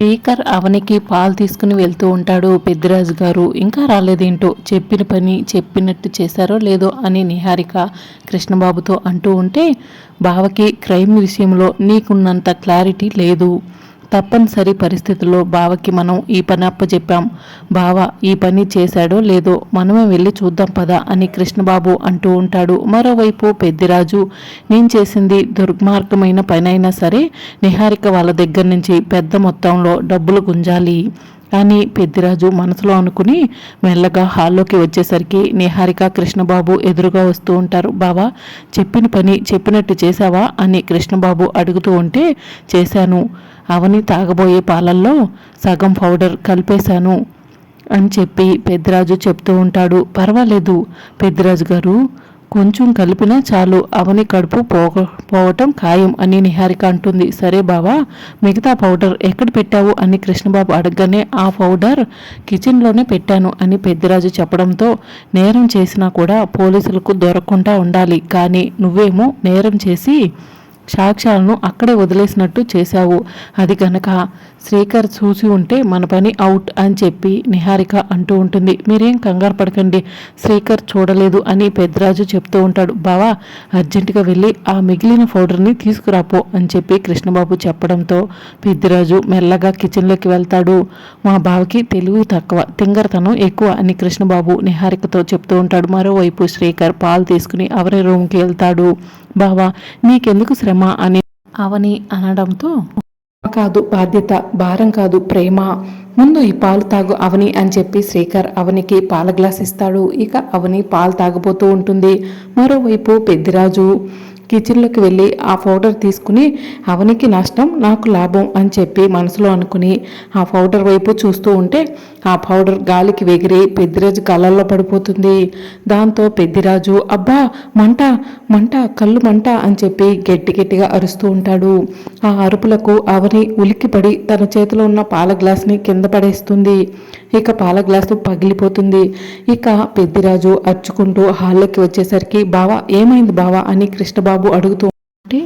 Speaker అవనికి పాలు తీసుకుని వెళ్తూ ఉంటాడు పెద్దిరాజు గారు. ఇంకా రాలేదేంటో? చెప్పిన పని చెప్పినట్టు చేశారో లేదో అని నిహారిక కృష్ణబాబుతో అంటూ ఉంటే బావకి క్రైమ్ విషయంలో నీకున్నంత క్లారిటీ లేదు. తప్పనిసరి పరిస్థితుల్లో బావకి మనం ఈ పని అప్పచెప్పాం బావ ఈ పని చేశాడో లేదో మనమే వెళ్ళి చూద్దాం పదా అని కృష్ణబాబు అంటూ ఉంటాడు. మరోవైపు పెద్దిరాజు నేను చేసింది దుర్మార్గమైన పని అయినా సరే నిహారిక వాళ్ళ దగ్గర నుంచి పెద్ద మొత్తంలో డబ్బులు గుంజాలి. అని పెద్దిరాజు మనసులో అనుకుని మెల్లగా హాల్లోకి వచ్చేసరికి నిహారిక కృష్ణబాబు ఎదురుగా వస్తూ ఉంటారు. బావా చెప్పిన పని చెప్పినట్టు చేశావా? అని కృష్ణబాబు అడుగుతూ ఉంటే చేశాను. అవని తాగబోయే పాలల్లో సగం పౌడర్ కలిపేశాను అని చెప్పి పెద్దరాజు చెప్తూ ఉంటాడు. పర్వాలేదు పెద్దిరాజు గారు కొంచెం కలిపినా చాలు అవని కడుపు పో పోవటం ఖాయం అని నిహారిక అంటుంది. సరే బావా మిగతా పౌడర్ ఎక్కడ పెట్టావు అని కృష్ణబాబు అడగగానే ఆ పౌడర్ కిచెన్లోనే పెట్టాను అని పెద్దిరాజు చెప్పడంతో నేరం చేసినా కూడా పోలీసులకు దొరకకుండా ఉండాలి. కానీ నువ్వేమో నేరం చేసి సాక్ష్యాలను అక్కడే వదిలేసినట్టు చేశావు. అది గనక శ్రీకర్ చూసి ఉంటే మన పని అవుట్ అని చెప్పి నిహారిక అంటూ ఉంటుంది. మీరేం కంగారు పడకండి శ్రీకర్ చూడలేదు అని పెద్దరాజు చెప్తూ ఉంటాడు. బావా అర్జెంటుగా వెళ్ళి ఆ మిగిలిన పౌడర్ని తీసుకురాపో అని చెప్పి కృష్ణబాబు చెప్పడంతో పెద్దిరాజు మెల్లగా కిచెన్లోకి వెళ్తాడు. మా బావకి తెలివి తక్కువ తింగరతనం ఎక్కువ అని కృష్ణబాబు నిహారికతో చెప్తూ ఉంటాడు. మరోవైపు శ్రీకర్ పాలు తీసుకుని అవరి రూమ్కి వెళ్తాడు. బావా నీకెందుకు శ్రమ అని అవని అనడంతో కాదు బాధ్యత భారం కాదు ప్రేమ. ముందు ఈ పాలు తాగు అవని అని చెప్పి శ్రీకర్ అవనికి పాల గ్లాస్ ఇస్తాడు. ఇక అవని పాలు తాగబోతూ ఉంటుంది. మరోవైపు పెద్దిరాజు. కిచెన్లోకి వెళ్ళి ఆ పౌడర్ తీసుకుని అవనికి నష్టం నాకు లాభం అని చెప్పి మనసులో అనుకుని ఆ పౌడర్ వైపు చూస్తూ ఉంటే ఆ పౌడర్ గాలికి ఎగిరి పెద్దిరాజు కళ్ళల్లో పడిపోతుంది. దాంతో పెద్దిరాజు అబ్బా మంట మంట కళ్ళు మంట అని చెప్పి గట్టి గట్టిగా అరుస్తూ ఉంటాడు. ఆ అరుపులకు అవని ఉలిక్కిపడి తన చేతిలో ఉన్న పాల గ్లాస్ని కింద పడేస్తుంది. ఇక పాల గ్లాసు పగిలిపోతుంది. ఇక పెద్దిరాజు అరుచుకుంటూ హాల్లోకి వచ్చేసరికి బావా ఏమైంది బావా? అని కృష్ణబాబు అడుగుతూ అంటే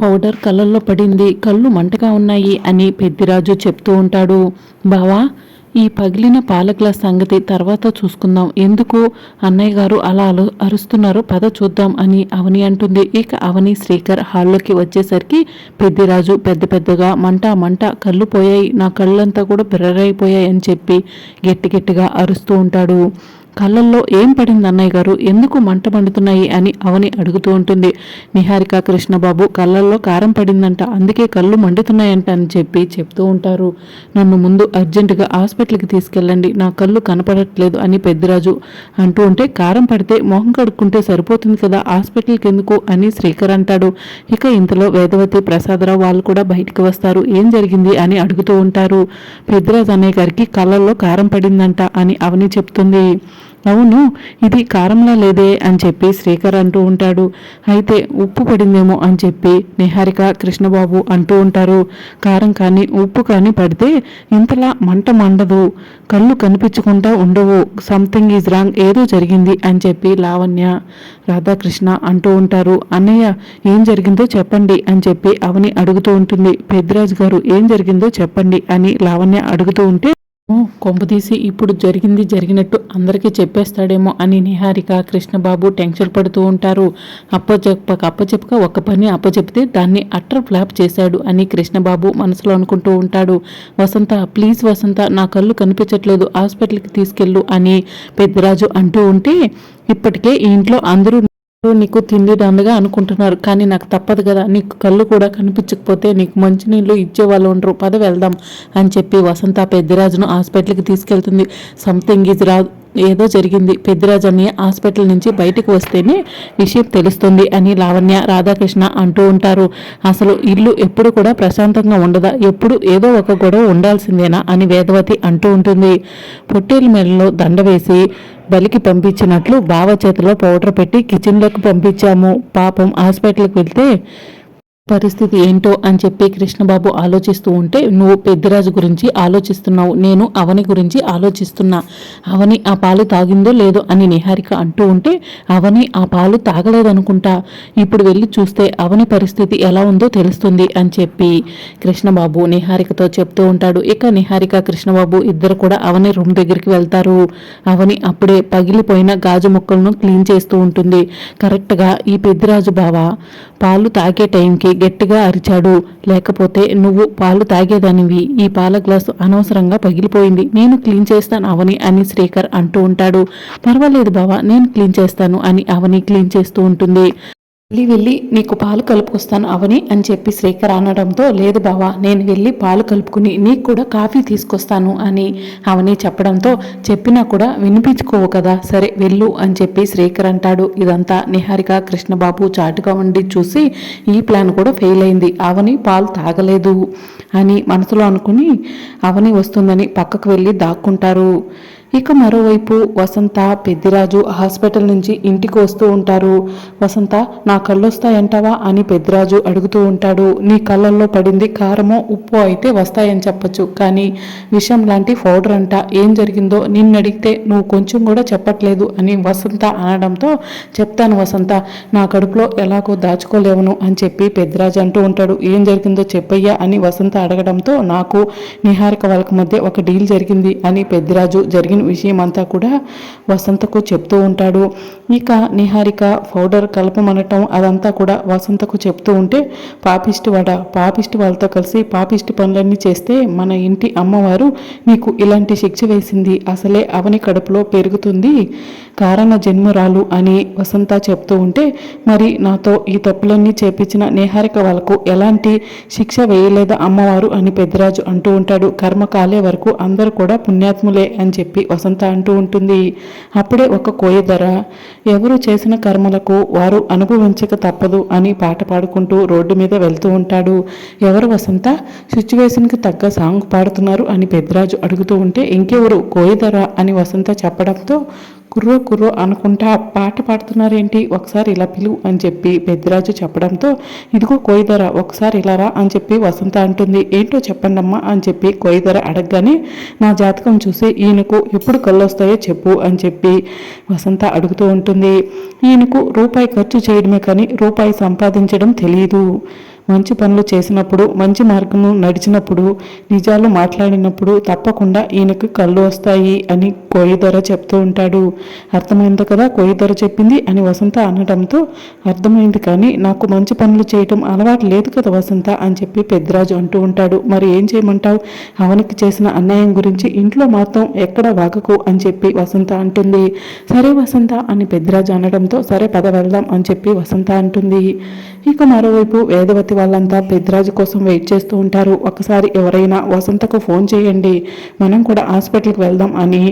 పౌడర్ కళ్ళల్లో పడింది కళ్ళు మంటగా ఉన్నాయి అని పెద్దిరాజు చెప్తూ ఉంటాడు. బావా ఈ పగిలిన పాల గ్లాస్ సంగతి తర్వాత చూసుకుందాం. ఎందుకు అన్నయ్య గారు అలా అలు అరుస్తున్నారు? పద చూద్దాం అని అవని అంటుంది. ఇక అవని శ్రీకర్ హాల్లోకి వచ్చేసరికి పెద్దిరాజు పెద్ద పెద్దగా మంట మంట కళ్ళు పోయాయి. నా కళ్ళంతా కూడా బిర్రైపోయాయి అని చెప్పి గట్టి గట్టిగా అరుస్తూ ఉంటాడు. కళ్ళల్లో ఏం పడింది అన్నయ్య గారు? ఎందుకు మంట మండుతున్నాయి అని అవని అడుగుతూ ఉంటుంది. నిహారిక కృష్ణబాబు కళ్ళల్లో కారం పడిందంట అందుకే కళ్ళు మండుతున్నాయంట అని చెప్పి చెప్తూ ఉంటారు. నన్ను ముందు అర్జెంటుగా హాస్పిటల్కి తీసుకెళ్ళండి నా కళ్ళు కనపడట్లేదు అని పెద్దిరాజు అంటూ ఉంటే కారం పడితే మొహం కడుక్కుంటే సరిపోతుంది కదా హాస్పిటల్కి ఎందుకు అని శ్రీకర్ అంటాడు. ఇక ఇంతలో వేదవతి ప్రసాదరావు వాళ్ళు కూడా బయటికి వస్తారు. ఏం జరిగింది అని అడుగుతూ ఉంటారు. పెద్దిరాజు అన్నయ్య గారికి కళ్ళల్లో కారం పడిందంట అని అవని చెప్తుంది. అవును ఇది కారంలా లేదే అని చెప్పి శ్రీకర్ అంటూ ఉంటాడు. అయితే ఉప్పు పడిందేమో అని చెప్పి నిహారిక కృష్ణబాబు అంటూ ఉంటారు. కారం కానీ ఉప్పు కానీ పడితే ఇంతలా మంట మండదు. కళ్ళు కనిపించకుండా ఉండవు. సంథింగ్ ఈజ్ రాంగ్ ఏదో జరిగింది అని చెప్పి లావణ్య రాధాకృష్ణ అంటూ ఉంటారు. అన్నయ్య ఏం జరిగిందో చెప్పండి అని చెప్పి అవని అడుగుతూ ఉంటుంది. పెద్దిరాజు గారు ఏం జరిగిందో చెప్పండి అని లావణ్య అడుగుతూ ఉంటే "ఓ, కొంపదీసి ఇప్పుడు జరిగింది జరిగినట్టు అందరికీ చెప్పేస్తాడేమో అని నిహారిక కృష్ణబాబు టెన్షన్ పడుతూ ఉంటారు. అప్పచెప్పక అప్పచెప్పక ఒక పని అప్పచెప్తే దాన్ని అట్టర్ ఫ్లాప్ చేశాడు అని కృష్ణబాబు మనసులో అనుకుంటూ ఉంటాడు. వసంత ప్లీజ్ వసంత నా కళ్ళు కనిపించట్లేదు హాస్పిటల్కి తీసుకెళ్ళు అని పెద్దరాజు అంటూ ఉంటే ఇప్పటికే ఇంట్లో అందరూ నీకు తిండి దండగా అనుకుంటున్నారు కానీ నాకు తప్పదు కదా. నీకు కళ్ళు కూడా కనిపించకపోతే నీకు మంచినీళ్ళు ఇచ్చేవాళ్ళు ఉండరు. పద వెళ్దాం అని చెప్పి వసంత పెద్దిరాజును హాస్పిటల్కి తీసుకెళ్తుంది. సంథింగ్ ఈజ్ రాదు ఏదో జరిగింది. పెద్దిరాజు అన్నయ్య హాస్పిటల్ నుంచి బయటకు వస్తేనే విషయం తెలుస్తుంది అని లావణ్య రాధాకృష్ణ అంటూ ఉంటారు. అసలు ఇల్లు ఎప్పుడు కూడా ప్రశాంతంగా ఉండదా? ఎప్పుడు ఏదో ఒక గొడవ ఉండాల్సిందేనా అని వేదవతి అంటూ ఉంటుంది. పొట్టేలు మెడలో దండ వేసి బలికి పంపించినట్లు బావ చేతిలో పౌడర్ పెట్టి కిచెన్లోకి పంపించాము. పాపం హాస్పిటల్కి వెళ్తే పరిస్థితి ఏంటో అని చెప్పి కృష్ణబాబు ఆలోచిస్తూ ఉంటే నువ్వు పెద్దరాజు గురించి ఆలోచిస్తున్నావు నేను అవని గురించి ఆలోచిస్తున్నా. అవని ఆ పాలు తాగిందో లేదో అని నిహారిక అంటూ ఉంటే అవని ఆ పాలు తాగలేదనుకుంటా. ఇప్పుడు వెళ్ళి చూస్తే అవని పరిస్థితి ఎలా ఉందో తెలుస్తుంది అని చెప్పి కృష్ణబాబు నిహారికతో చెప్తూ ఉంటాడు. ఇక నిహారిక కృష్ణబాబు ఇద్దరు కూడా అవని రూమ్ దగ్గరికి వెళ్తారు. అవని అప్పుడే పగిలిపోయిన గాజు ముక్కలను క్లీన్ చేస్తూ ఉంటుంది. కరెక్ట్గా ఈ పెద్దిరాజు బావ పాలు తాగే టైంకి గట్టిగా అరిచాడు. లేకపోతే నువ్వు పాలు తాగేదానివి. ఈ పాల గ్లాసు అనవసరంగా పగిలిపోయింది. నేను క్లీన్ చేస్తాను అవని అని శ్రీకర్ అంటూ ఉంటాడు. పర్వాలేదు బావా నేను క్లీన్ చేస్తాను అని అవని క్లీన్ చేస్తూ ఉంటుంది. వెళ్ళి వెళ్ళి నీకు పాలు కలుపుకొస్తాను అవని అని చెప్పి శ్రీకర్ అనడంతో లేదు బావా నేను వెళ్ళి పాలు కలుపుకుని నీకు కూడా కాఫీ తీసుకొస్తాను అని అవని చెప్పడంతో చెప్పినా కూడా వినిపించుకోవు కదా సరే వెళ్ళు అని చెప్పి శ్రీకర్ అంటాడు. ఇదంతా నిహారిక కృష్ణబాబు చాటుగా ఉండి చూసి ఈ ప్లాన్ కూడా ఫెయిల్ అయింది. అవని పాలు తాగలేదు అని మనసులో అనుకుని అవని వస్తుందని పక్కకు వెళ్ళి దాక్కుంటారు. ఇక మరోవైపు వసంత పెద్దిరాజు హాస్పిటల్ నుంచి ఇంటికి వస్తూ ఉంటారు. వసంత నా కళ్ళొస్తాయంటావా? అని పెద్దిరాజు అడుగుతూ ఉంటాడు. నీ కళ్ళల్లో పడింది కారమో ఉప్పు అయితే వస్తాయని చెప్పొచ్చు. కానీ విషం లాంటి పౌడర్ అంట. ఏం జరిగిందో నిన్ను అడిగితే నువ్వు కొంచెం కూడా చెప్పట్లేదు అని వసంత అనడంతో చెప్తాను వసంత నా కడుపులో ఎలాగో దాచుకోలేవను అని చెప్పి పెద్దిరాజు అంటూ ఉంటాడు. ఏం జరిగిందో చెప్పయ్యా అని వసంత అడగడంతో నాకు నిహారిక వాళ్ళకి మధ్య ఒక డీల్ జరిగింది అని పెద్దిరాజు జరిగిన విషయం అంతా కూడా వసంతకు చెప్తూ ఉంటాడు. ఇక నిహారిక పౌడర్ కలపమనటం అదంతా కూడా వసంతకు చెప్తూ ఉంటే పాపిష్టి వడ పాపిష్టి వాళ్ళతో కలిసి పాపిష్టి పనులన్నీ చేస్తే మన ఇంటి అమ్మవారు నీకు ఇలాంటి శిక్ష వేసింది. అసలే అవని కడుపులో పెరుగుతుంది. కారణ జన్మరాలు అని వసంత చెప్తూ ఉంటే మరి నాతో ఈ తప్పులన్నీ చేపించిన నిహారిక వాళ్ళకు ఎలాంటి శిక్ష వేయలేదా అమ్మవారు అని పెద్దరాజు అంటూ ఉంటాడు. కర్మ కాలే వరకు అందరూ కూడా పుణ్యాత్ములే అని చెప్పి వసంత అంటూ ఉంటుంది. అప్పుడే ఒక కోయధర ఎవరు చేసిన కర్మలకు వారు అనుభవించక తప్పదు అని పాట పాడుకుంటూ రోడ్డు మీద వెళ్తూ ఉంటాడు. ఎవరు వసంత? సిచ్యువేషన్కి తగ్గ సాంగ్ పాడుతున్నారు అని పెద్దరాజు అడుగుతూ ఉంటే ఇంకెవరు కోయధర అని వసంత చెప్పడంతో కుర్రో కుర్రో అనుకుంటా పాట పాడుతున్నారేంటి? ఒకసారి ఇలా పిలువు అని చెప్పి పెద్దరాజు చెప్పడంతో ఇదిగో కోయిదర ఒకసారి ఇలా రా అని చెప్పి వసంత అంటుంది. ఏంటో చెప్పండమ్మా అని చెప్పి కోయిదర అడగగానే నా జాతకం చూసి ఈయనకు ఎప్పుడు కళ్ళు వస్తాయో చెప్పు అని చెప్పి వసంత అడుగుతూ ఉంటుంది. ఈయనకు రూపాయి ఖర్చు చేయడమే కానీ రూపాయి సంపాదించడం తెలియదు మంచి పనులు చేసినప్పుడు మంచి మార్గము నడిచినప్పుడు నిజాలు మాట్లాడినప్పుడు తప్పకుండా ఈయనకు కళ్ళు వస్తాయి అని కోయిదొర చెప్తూ ఉంటాడు. అర్థమైంది కదా? కోయిదొర చెప్పింది అని వసంత అనడంతో అర్థమైంది కానీ నాకు మంచి పనులు చేయటం అలవాటు లేదు కదా వసంత అని చెప్పి పెద్దరాజు అంటూ ఉంటాడు. మరి ఏం చేయమంటావు? అవనికి చేసిన అన్యాయం గురించి ఇంట్లో మాత్రం ఎక్కడ వాగకు అని చెప్పి వసంత అంటుంది. సరే వసంత అని పెద్దరాజు అనడంతో సరే పద వెళ్దాం అని చెప్పి వసంత అంటుంది. ఇక మరోవైపు వేదవతి వాళ్ళంతా పెద్దరాజు కోసం వెయిట్ చేస్తూ ఉంటారు. ఒకసారి ఎవరైనా వసంతకు ఫోన్ చేయండి. మనం కూడా హాస్పిటల్కి వెళ్దాం అని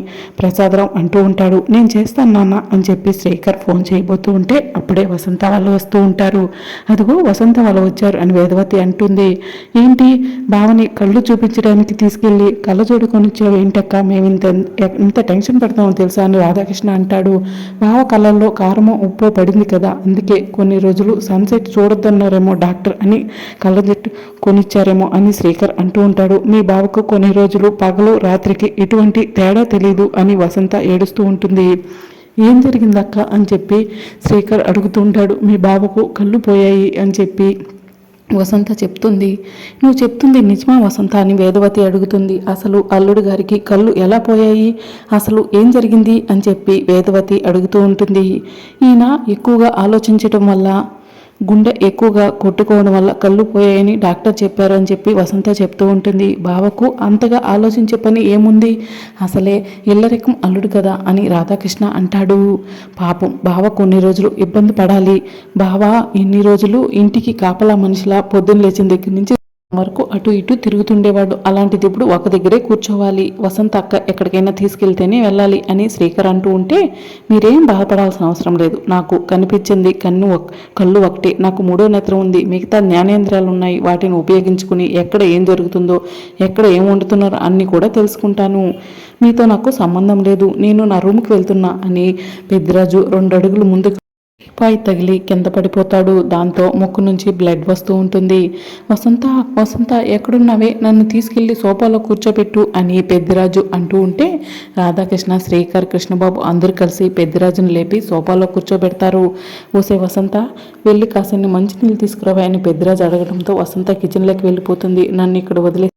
ప్రసాదరావు అంటూ ఉంటాడు. నేను చేస్తాను నాన్న అని చెప్పి శ్రీకర్ ఫోన్ చేయబోతూ ఉంటే అప్పుడే వసంత వాళ్ళు వస్తూ ఉంటారు. అదిగో వసంత వాళ్ళు వచ్చారు అని వేదవతి అంటుంది. ఏంటి? బావని కళ్ళు చూపించడానికి తీసుకెళ్ళి కళ్ళ చూడుకొని వచ్చావు ఏంటక్క? మేము ఇంత ఇంత టెన్షన్ పడతామో తెలుసా? అని రాధాకృష్ణ అంటాడు. బావ కళ్ళల్లో కారమో ఉప్పు పడింది కదా. అందుకే కొన్ని రోజులు సన్సెట్ చూడొద్దన్నారేమో డాక్టర్ అని కళ్ళ జట్టు కొనిచ్చారేమో అని శ్రీకర్ అంటూ ఉంటాడు. మీ బావకు కొన్ని రోజులు పగలు రాత్రికి ఎటువంటి తేడా తెలియదు అని వసంత ఏడుస్తూ ఉంటుంది. ఏం జరిగిందక్క అని చెప్పి శ్రీకర్ అడుగుతూ ఉంటాడు. మీ బావకు కళ్ళు పోయాయి అని చెప్పి వసంత చెప్తుంది. నువ్వు చెప్తుంది నిజమా వసంత అని వేదవతి అడుగుతుంది. అసలు అల్లుడు గారికి కళ్ళు ఎలా పోయాయి? అసలు ఏం జరిగింది? అని చెప్పి వేదవతి అడుగుతూ ఉంటుంది. ఈయన ఎక్కువగా ఆలోచించటం వల్ల గుండె ఎక్కువగా కొట్టుకోవడం వల్ల కళ్ళు పోయాయని డాక్టర్ చెప్పారు అని చెప్పి వసంత చెప్తూ ఉంటుంది. బావకు అంతగా ఆలోచించే పని ఏముంది? అసలే ఇల్లరికం అల్లుడు కదా అని రాధాకృష్ణ అంటాడు. పాపం బావ కొన్ని రోజులు ఇబ్బంది పడాలి. బావ ఇన్ని రోజులు ఇంటికి కాపలా మనిషిలా పొద్దున్న లేచిన దగ్గర నుంచి వరకు అటు ఇటు తిరుగుతుండేవాడు. అలాంటిది ఇప్పుడు ఒక దగ్గరే కూర్చోవాలి. వసంత అక్క ఎక్కడికైనా తీసుకెళ్తేనే వెళ్ళాలి అని శ్రీకర్ అంటూ ఉంటే మీరేం బాధపడాల్సిన అవసరం లేదు. నాకు కనిపించింది కన్ను ఒక్- కళ్ళు ఒకటి. నాకు మూడో నేత్రం ఉంది. మిగతా జ్ఞానేంద్రియాలు ఉన్నాయి. వాటిని ఉపయోగించుకుని ఎక్కడ ఏం జరుగుతుందో ఎక్కడ ఏం వండుతున్నారో అన్నీ కూడా తెలుసుకుంటాను. మీతో నాకు సంబంధం లేదు. నేను నా రూమ్కి వెళ్తున్నా అని పెద్దిరాజు రెండు అడుగులు ముందుకు పై తగిలి కింద పడిపోతాడు. దాంతో ముక్కు నుంచి బ్లడ్ వస్తూ ఉంటుంది. వసంత వసంత ఎక్కడున్నావే? నన్ను తీసుకెళ్ళి సోఫాలో కూర్చోబెట్టు అని పెద్దిరాజు అంటూ ఉంటే రాధాకృష్ణ శ్రీకర్ కృష్ణబాబు అందరూ కలిసి పెద్దిరాజును లేపి సోఫాలో కూర్చోబెడతారు. ఓసే వసంత వెళ్ళి కాసన్ని మంచినీళ్ళు తీసుకురావా అని పెద్దిరాజు అడగడంతో వసంత కిచెన్లోకి వెళ్ళిపోతుంది. నన్ను ఇక్కడ వదిలే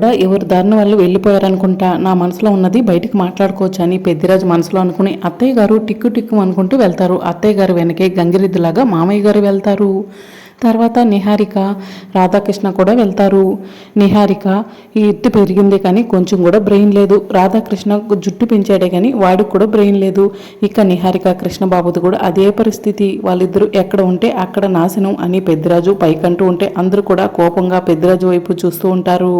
కూడా ఎవరు దారిన వాళ్ళు వెళ్ళిపోయారనుకుంటా నా మనసులో ఉన్నది బయటికి మాట్లాడుకోవచ్చు అని పెద్దిరాజు మనసులో అనుకుని అత్తయ్య గారు టిక్కు టిక్కు అనుకుంటూ వెళ్తారు. అత్తయ్య గారు వెనకే గంగిరెద్దులాగా మామయ్య గారు వెళ్తారు. తర్వాత నిహారిక రాధాకృష్ణ కూడా వెళ్తారు. నిహారిక ఈ ఎత్తు పెరిగిందే కానీ కొంచెం కూడా బ్రెయిన్ లేదు. రాధాకృష్ణ జుట్టు పెంచాడే కానీ వాడికి కూడా బ్రెయిన్ లేదు. ఇక నిహారిక కృష్ణబాబుది కూడా అదే పరిస్థితి. వాళ్ళిద్దరూ ఎక్కడ ఉంటే అక్కడ నాశనం అని పెద్దిరాజు పైకంటూ ఉంటే అందరూ కూడా కోపంగా పెద్దిరాజు వైపు చూస్తూ ఉంటారు.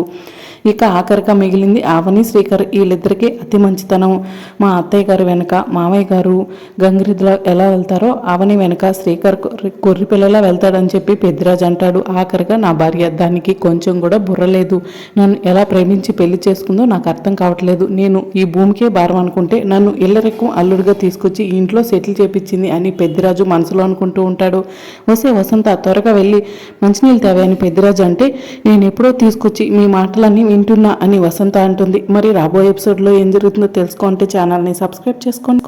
ఇక ఆఖరిగా మిగిలింది ఆవని శ్రీకర్. వీళ్ళిద్దరికీ అతి మంచితనం. మా అత్తయ్య గారు వెనక మామయ్య గారు గంగిరెద్దులా ఎలా వెళ్తారో ఆవని వెనక శ్రీకర్ కొర్రి- పిల్లలా వెళ్తాడని చెప్పి పెద్దిరాజు అంటాడు. ఆఖరిగా నా భార్య దానికి కొంచెం కూడా బుర్రలేదు నన్ను ఎలా ప్రేమించి పెళ్ళి చేసుకుందో నాకు అర్థం కావట్లేదు. నేను ఈ భూమికే భారం అనుకుంటే నన్ను ఇల్లరెక్కం అల్లుడిగా తీసుకొచ్చి ఇంట్లో సెటిల్ చేపించింది అని పెద్దిరాజు మనసులో అనుకుంటూ ఉంటాడు. వసే వసంత త్వరగా వెళ్ళి మంచినీళ్ళు తేవే అని పెద్దిరాజు అంటే నేను ఎప్పుడో తీసుకొచ్చి మీ మాటలన్నీ వింటున్నా అని వసంత అంటుంది. మరి రాబోయే ఎపిసోడ్లో ఏం జరుగుతుందో తెలుసుకోంటే ఛానల్ని సబ్స్క్రైబ్ చేసుకోండి.